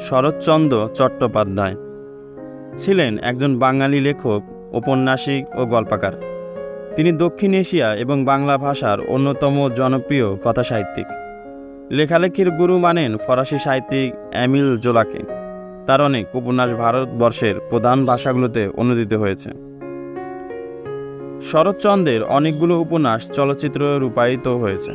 শরৎচন্দ্র চট্টোপাধ্যায় ছিলেন একজন বাঙালি লেখক, ঔপন্যাসিক ও গল্পকার। তিনি দক্ষিণ এশিয়া এবং বাংলা ভাষার অন্যতম জনপ্রিয় কথাসাহিত্যিক। লেখালেখির গুরু মানেন ফরাসি সাহিত্যিক অ্যামিল জোলাকে। তার অনেক উপন্যাস ভারতবর্ষের প্রধান ভাষাগুলোতে অনুদিত হয়েছে। শরৎচন্দ্রের অনেকগুলো উপন্যাস চলচ্চিত্র রূপায়িত হয়েছে।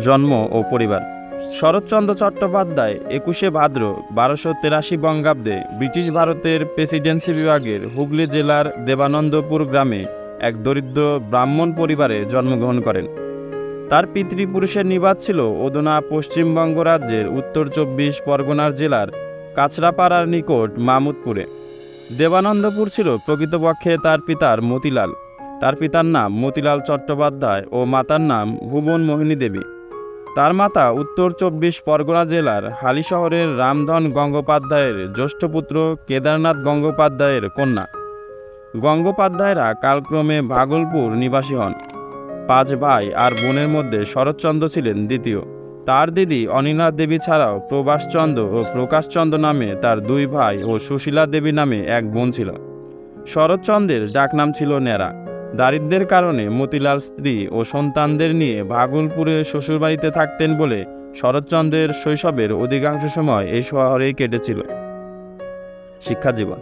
জন্ম ও পরিবার শরৎচন্দ্র চট্টোপাধ্যায়, একুশে ভাদ্র, বারোশো তেরাশি বঙ্গাব্দে ব্রিটিশ ভারতের প্রেসিডেন্সি বিভাগের হুগলি জেলার দেবানন্দপুর গ্রামে এক দরিদ্র ব্রাহ্মণ পরিবারে জন্মগ্রহণ করেন। তার পিতৃপুরুষের নিবাস ছিল ওদনা পশ্চিমবঙ্গ রাজ্যের উত্তর চব্বিশ পরগনার জেলার কাছড়াপাড়ার নিকট মামুদপুরে। দেবানন্দপুর ছিল প্রকৃতপক্ষে তার পিতার মতিলাল। তার পিতার নাম মতিলাল চট্টোপাধ্যায় ও মাতার নাম ভুবন মোহিনী দেবী। তার মাতা উত্তর চব্বিশ পরগনা জেলার হালি শহরের রামধন গঙ্গোপাধ্যায়ের জ্যেষ্ঠ পুত্র কেদারনাথ গঙ্গোপাধ্যায়ের কন্যা। গঙ্গোপাধ্যায়রা কালক্রমে ভাগলপুর নিবাসী হন। পাঁচ ভাই আর বোনের মধ্যে শরৎচন্দ্র ছিলেন দ্বিতীয়। তার দিদি অনিলা দেবী ছাড়াও প্রভাসচন্দ্র ও প্রকাশচন্দ্র নামে তার দুই ভাই ও সুশীলা দেবী নামে এক বোন ছিল। শরৎচন্দ্রের ডাকনাম ছিল ন্যাড়া। দারিদ্র্যের কারণে মতিলাল স্ত্রী ও সন্তানদের নিয়ে ভাগলপুরে শ্বশুরবাড়িতে থাকতেন বলে শরৎচন্দ্রের শৈশবের অধিকাংশ সময় এই শহরেই কেটেছিল। শিক্ষাজীবন।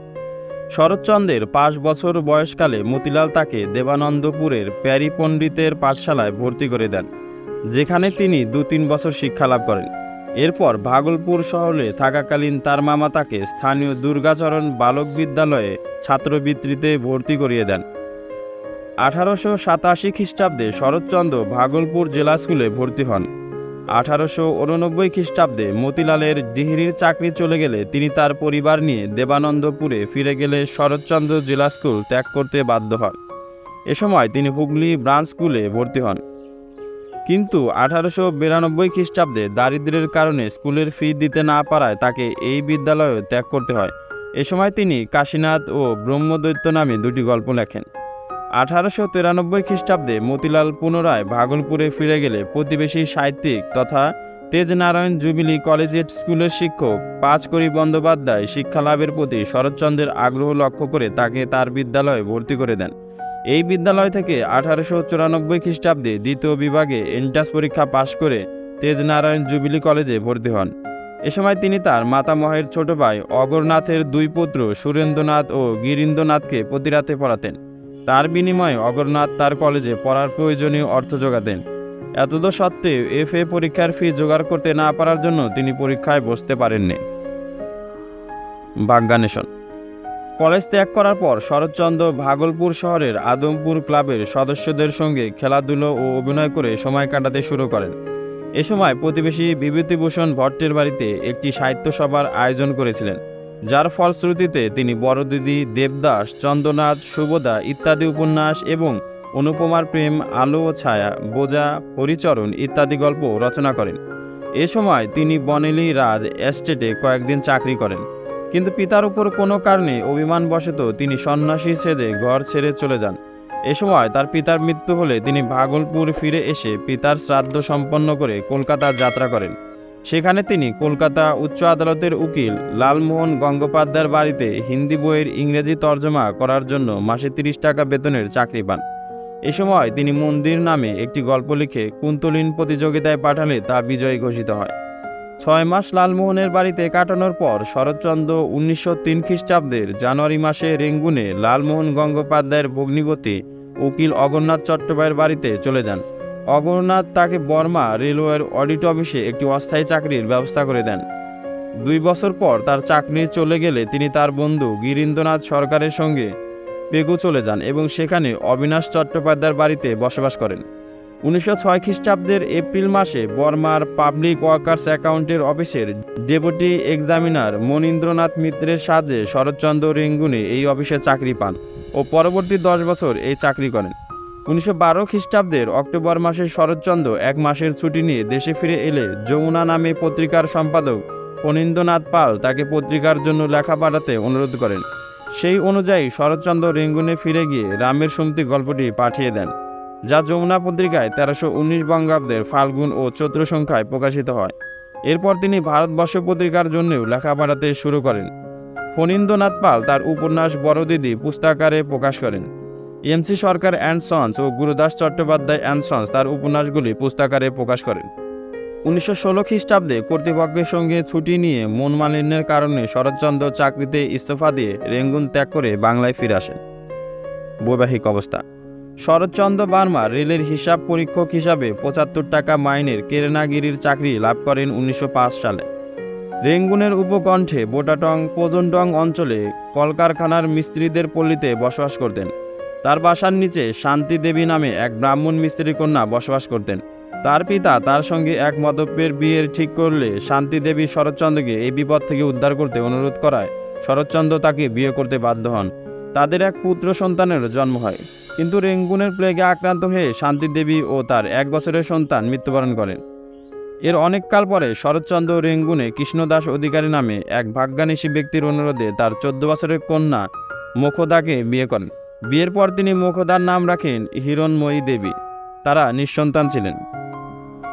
শরৎচন্দ্রের পাঁচ বছর বয়সকালে মতিলাল তাকে দেবানন্দপুরের প্যারি পণ্ডিতের পাঠশালায় ভর্তি করে দেন, যেখানে তিনি দু তিন বছর শিক্ষা লাভ করেন। এরপর ভাগলপুর শহরে থাকাকালীন তার মামা তাকে স্থানীয় দুর্গাচরণ বালক বিদ্যালয়ে ছাত্রবৃত্তিতে ভর্তি করিয়ে দেন। আঠারোশো সাতাশি খ্রিস্টাব্দে শরৎচন্দ্র ভাগলপুর জেলা স্কুলে ভর্তি হন। আঠারোশো উননব্বই খ্রিস্টাব্দে মতিলালের ডিহরির চাকরি চলে গেলে তিনি তার পরিবার নিয়ে দেবানন্দপুরে ফিরে গেলে শরৎচন্দ্র জেলা স্কুল ত্যাগ করতে বাধ্য হন। এ সময় তিনি হুগলি ব্রাঞ্চ স্কুলে ভর্তি হন। কিন্তু আঠারোশো বিরানব্বই খ্রিস্টাব্দে দারিদ্র্যের কারণে স্কুলের ফি দিতে না পারায় তাকে এই বিদ্যালয়ে ত্যাগ করতে হয়। এ সময় তিনি কাশীনাথ ও ব্রহ্মদৈত্য নামে দুটি গল্প লেখেন। আঠারোশো তিরানব্বই খ্রিস্টাব্দে মতিলাল পুনরায় ভাগলপুরে ফিরে গেলে প্রতিবেশী সাহিত্যিক তথা তেজনারায়ণ জুবিলি কলেজিয়েট স্কুলের শিক্ষক পাঁচকড়ি বন্দ্যোপাধ্যায় শিক্ষালাভের প্রতি শরৎচন্দ্রের আগ্রহ লক্ষ্য করে তাকে তার বিদ্যালয়ে ভর্তি করে দেন। এই বিদ্যালয় থেকে আঠারোশো চুরানব্বই খ্রিস্টাব্দে দ্বিতীয় বিভাগে এন্ট্রান্স পরীক্ষা পাশ করে তেজনারায়ণ জুবিলি কলেজে ভর্তি হন। এ সময় তিনি তার মাতামহের ছোট ভাই অগরনাথের দুই পুত্র সুরেন্দ্রনাথ ও গিরীন্দ্রনাথকে প্রতিরাতে পড়াতেন। তার বিনিময়ে অগরনাথ তার কলেজে পড়ার প্রয়োজনীয় অর্থ যোগাতেন। এতদ সত্ত্বেও এফ এ পরীক্ষার ফি জোগাড় করতে না পারার জন্য তিনি পরীক্ষায় বসতে পারেননি। বাজ্ঞানেশন কলেজ ত্যাগ করার পর শরৎচন্দ্র ভাগলপুর শহরের আদমপুর ক্লাবের সদস্যদের সঙ্গে খেলাধুলো ও অভিনয় করে সময় কাটাতে শুরু করেন। এ সময় প্রতিবেশী বিভূতিভূষণ ভট্টের বাড়িতে একটি সাহিত্য সভার আয়োজন করেছিলেন। যার ফলশ্রুতিতে তিনি বড়দিদি, দেবদাস, চন্দ্রনাথ, সুবোধা ইত্যাদি উপন্যাস এবং অনুপমার প্রেম, আলো ও ছায়া বোজা পরিচরণ ইত্যাদি গল্প রচনা করেন। এ সময় তিনি বনেলি রাজ এস্টেটে কয়েকদিন চাকরি করেন। কিন্তু পিতার উপর কোনো কারণে অভিমানবশত তিনি সন্ন্যাসী সেজে ঘর ছেড়ে চলে যান। এ সময় তার পিতার মৃত্যু হলে তিনি ভাগলপুর ফিরে এসে পিতার শ্রাদ্ধ সম্পন্ন করে কলকাতার যাত্রা করেন। সেখানে তিনি কলকাতা উচ্চ আদালতের উকিল লালমোহন গঙ্গোপাধ্যায়ের বাড়িতে হিন্দি বইয়ের ইংরেজি তর্জমা করার জন্য মাসে তিরিশ টাকা বেতনের চাকরি পান। এ সময় তিনি মন্দির নামে একটি গল্প লিখে কুন্তলিন প্রতিযোগিতায় পাঠালে তা বিজয়ী ঘোষিত হয়। ছয় মাস লালমোহনের বাড়িতে কাটানোর পর শরৎচন্দ্র উনিশশো তিন খ্রিস্টাব্দের জানুয়ারি মাসে রেঙ্গুনে লালমোহন গঙ্গোপাধ্যায়ের ভগ্নিপতি উকিল অগন্নাথ চট্টোপাধ্যায়ের বাড়িতে চলে যান। অগরনাথ তাকে বর্মা রেলওয়ের অডিট অফিসে একটি অস্থায়ী চাকরির ব্যবস্থা করে দেন। দুই বছর পর তার চাকরি চলে গেলে তিনি তার বন্ধু গিরীন্দ্রনাথ সরকারের সঙ্গে পেগু চলে যান এবং সেখানে অবিনাশ চট্টোপাধ্যায়ের বাড়িতে বসবাস করেন। উনিশশো ছয় খ্রিস্টাব্দের এপ্রিল মাসে বর্মার পাবলিক ওয়ার্কার্স অ্যাকাউন্টের অফিসের ডেপুটি এক্সামিনার মনীন্দ্রনাথ মিত্রের সাহায্যে শরৎচন্দ্র রেঙ্গুনে এই অফিসে চাকরি পান ও পরবর্তী দশ বছর এই চাকরি করেন। উনিশশো বারো খ্রিস্টাব্দের অক্টোবর মাসে শরৎচন্দ্র এক মাসের ছুটি নিয়ে দেশে ফিরে এলে যমুনা নামে পত্রিকার সম্পাদক ফণীন্দ্রনাথ পাল তাকে পত্রিকার জন্য লেখা পাঠাতে অনুরোধ করেন। সেই অনুযায়ী শরৎচন্দ্র রেঙ্গুনে ফিরে গিয়ে রামের সুমতি গল্পটি পাঠিয়ে দেন, যা যমুনা পত্রিকায় তেরোশো উনিশ বঙ্গাব্দের ফাল্গুন ও চৈত্র সংখ্যায় প্রকাশিত হয়। এরপর তিনি ভারতবর্ষ পত্রিকার জন্যও লেখা পাঠাতে শুরু করেন। ফণীন্দ্রনাথ পাল তার উপন্যাস বড়দিদি পুস্তাকারে প্রকাশ করেন। এমসি সরকার অ্যান্ড সন্স ও গুরুদাস চট্টোপাধ্যায় অ্যান্ড সন্স তার উপন্যাসগুলি পুস্তাকারে প্রকাশ করেন। উনিশশো ষোলো খ্রিস্টাব্দে কর্তৃপক্ষের সঙ্গে ছুটি নিয়ে মন মালিন্যের কারণে শরৎচন্দ্র চাকরিতে ইস্তফা দিয়ে রেঙ্গুন ত্যাগ করে বাংলায় ফিরে আসেন। বৈবাহিক অবস্থা। শরৎচন্দ্র বার্মা রেলের হিসাব পরীক্ষক হিসাবে পঁচাত্তর টাকা মাইনের কেরেনাগিরির চাকরি লাভ করেন উনিশশো পাঁচ সালে। রেঙ্গুনের উপকণ্ঠে বোটাটং পোজনডং অঞ্চলে কলকারখানার মিস্ত্রিদের পল্লীতে বসবাস করতেন। তার বাসার নিচে শান্তি দেবী নামে এক ব্রাহ্মণ মিস্ত্রি কন্যা বসবাস করতেন। তার পিতা তার সঙ্গে এক মদব্যের বিয়ের ঠিক করলে শান্তি দেবী শরৎচন্দ্রকে এই বিপদ থেকে উদ্ধার করতে অনুরোধ করায় শরৎচন্দ্র তাকে বিয়ে করতে বাধ্য হন। তাদের এক পুত্র সন্তানের জন্ম হয়। কিন্তু রেঙ্গুনের প্লেগে আক্রান্ত হয়ে শান্তি দেবী ও তার এক বছরের সন্তান মৃত্যুবরণ করেন। এর অনেককাল পরে শরৎচন্দ্র রেঙ্গুনে কৃষ্ণদাস অধিকারী নামে এক ভাগ্যানিশী ব্যক্তির অনুরোধে তার চোদ্দ বছরের কন্যা মুখদাকে বিয়ে করেন। বিয়ের পর তিনি মুখদার নাম রাখেন হিরণময়ী দেবী। তারা নিঃসন্তান ছিলেন।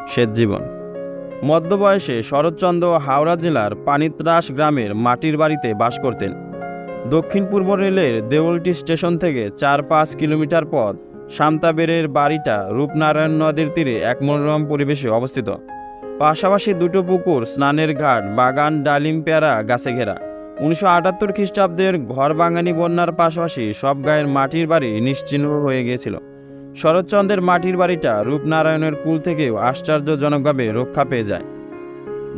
শ্বেত জীবন। মধ্যবয়সে শরৎচন্দ্র হাওড়া জেলার পানিত্রাস গ্রামের মাটির বাড়িতে বাস করতেন। দক্ষিণ পূর্ব রেলের দেউলটি স্টেশন থেকে চার পাঁচ কিলোমিটার পথ শান্তাবেরের বাড়িটা রূপনারায়ণ নদীর তীরে এক মনোরম পরিবেশে অবস্থিত। পাশাপাশি দুটো পুকুর, স্নানের ঘাট, বাগান, ডালিম পেয়ারা, গাছে ঘেরা। উনিশশো আটাত্তর খ্রিস্টাব্দের ঘর বাঙানি বন্যার পাশাপাশি সব গায়ের মাটির বাড়ি নিশ্চিহ্ন হয়ে গিয়েছিল। শরৎচন্দ্রের মাটির বাড়িটা রূপনারায়ণের কুল থেকেও আশ্চর্যজনকভাবে রক্ষা পেয়ে যায়।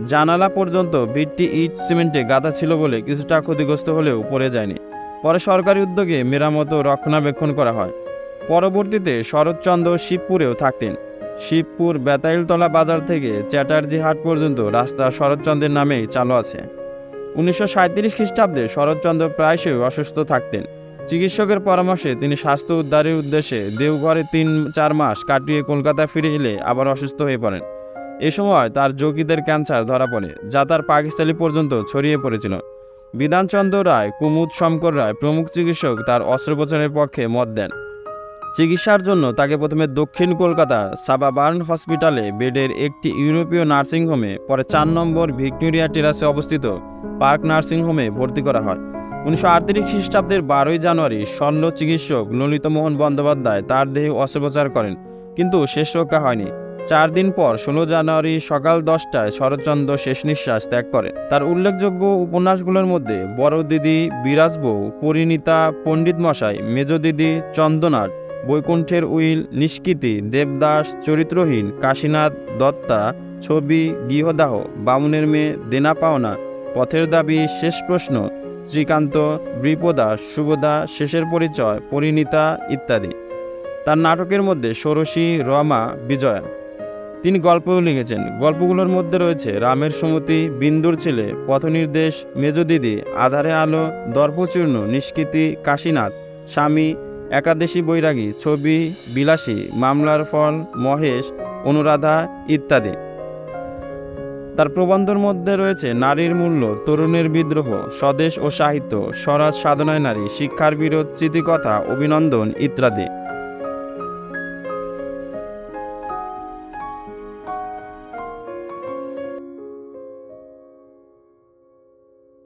জানালা পর্যন্ত ভিটটি ইট সিমেন্টে গাঁথা ছিল বলে কিছুটা ক্ষতিগ্রস্ত হলেও পড়ে যায়নি। পরে সরকারি উদ্যোগে মেরামত রক্ষণাবেক্ষণ করা হয়। পরবর্তীতে শরৎচন্দ্র শিবপুরেও থাকতেন। শিবপুর বেতাইলতলা বাজার থেকে চ্যাটার্জি হাট পর্যন্ত রাস্তা শরৎচন্দ্রের নামেই চালু আছে। উনিশশো খ্রিস্টাব্দে শরৎচন্দ্র প্রায়শই অসুস্থ থাকতেন। চিকিৎসকের পরামর্শে তিনি স্বাস্থ্য উদ্ধারের উদ্দেশ্যে দেওঘরে তিন, চার মাস কাটিয়ে কলকাতা ফিরে এলে আবার অসুস্থ হয়ে পড়েন। এ সময় তার যকৃতের ক্যান্সার ধরা পড়ে, যা তার পাকিস্তানি পর্যন্ত ছড়িয়ে পড়েছিল। বিধানচন্দ্র রায়, কুমুদ শঙ্কর রায় প্রমুখ চিকিৎসক তার অস্ত্রোপচারের পক্ষে মত দেন। চিকিৎসার জন্য তাকে প্রথমে দক্ষিণ কলকাতা সাবাবার্ন হসপিটালে বেডের একটি ইউরোপীয় নার্সিংহোমে পরে চার নম্বর ভিক্টোরিয়া টেরাসে অবস্থিত পার্ক নার্সিংহোমে ভর্তি করা হয়। উনিশশো আটত্রিশ খ্রিস্টাব্দের বারোই জানুয়ারি শল্য চিকিৎসক ললিতমোহন বন্দ্যোপাধ্যায় তার দেহে অস্ত্রোপচার করেন, কিন্তু শেষ রক্ষা হয়নি। চার দিন পর ষোলো জানুয়ারি সকাল দশটায় শরৎচন্দ্র শেষ নিঃশ্বাস ত্যাগ করেন। তার উল্লেখযোগ্য উপন্যাসগুলোর মধ্যে বড় দিদি বিরাজ বউ, পরিণীতা, পণ্ডিত মশাই মেজ দিদি চন্দনাট বৈকুণ্ঠের উইল নিষ্কৃতি, দেবদাস চরিত্রহীন, কাশীনাথ দত্তা, ছবি, গৃহদাহ, বামুনের মেয়ে দেনা পাওনা, পথের দাবি শেষ প্রশ্ন, শ্রীকান্ত বৃপদা শুভদা শেষের পরিচয়, পরিণীতা ইত্যাদি। তার নাটকের মধ্যে ষোড়শী রমা বিজয়া। তিনি গল্পও লিখেছেন। গল্পগুলোর মধ্যে রয়েছে রামের সুমতি, বিন্দুর ছেলে, পথনির্দেশ, মেজদিদি, আধারে আলো, দর্পচূর্ণ, নিষ্কৃতি, কাশীনাথ, স্বামী একাদশী বৈরাগী, ছবি, বিলাসী, মামলার ফল, মহেশ, অনুরাধা ইত্যাদি। তার প্রবন্ধর মধ্যে রয়েছে নারীর মূল্য, তরুণের বিদ্রোহ, স্বদেশ ও সাহিত্য স্বরাজ সাধনায় নারী, শিক্ষার বিরোধ চিতিকথা অভিনন্দন ইত্যাদি।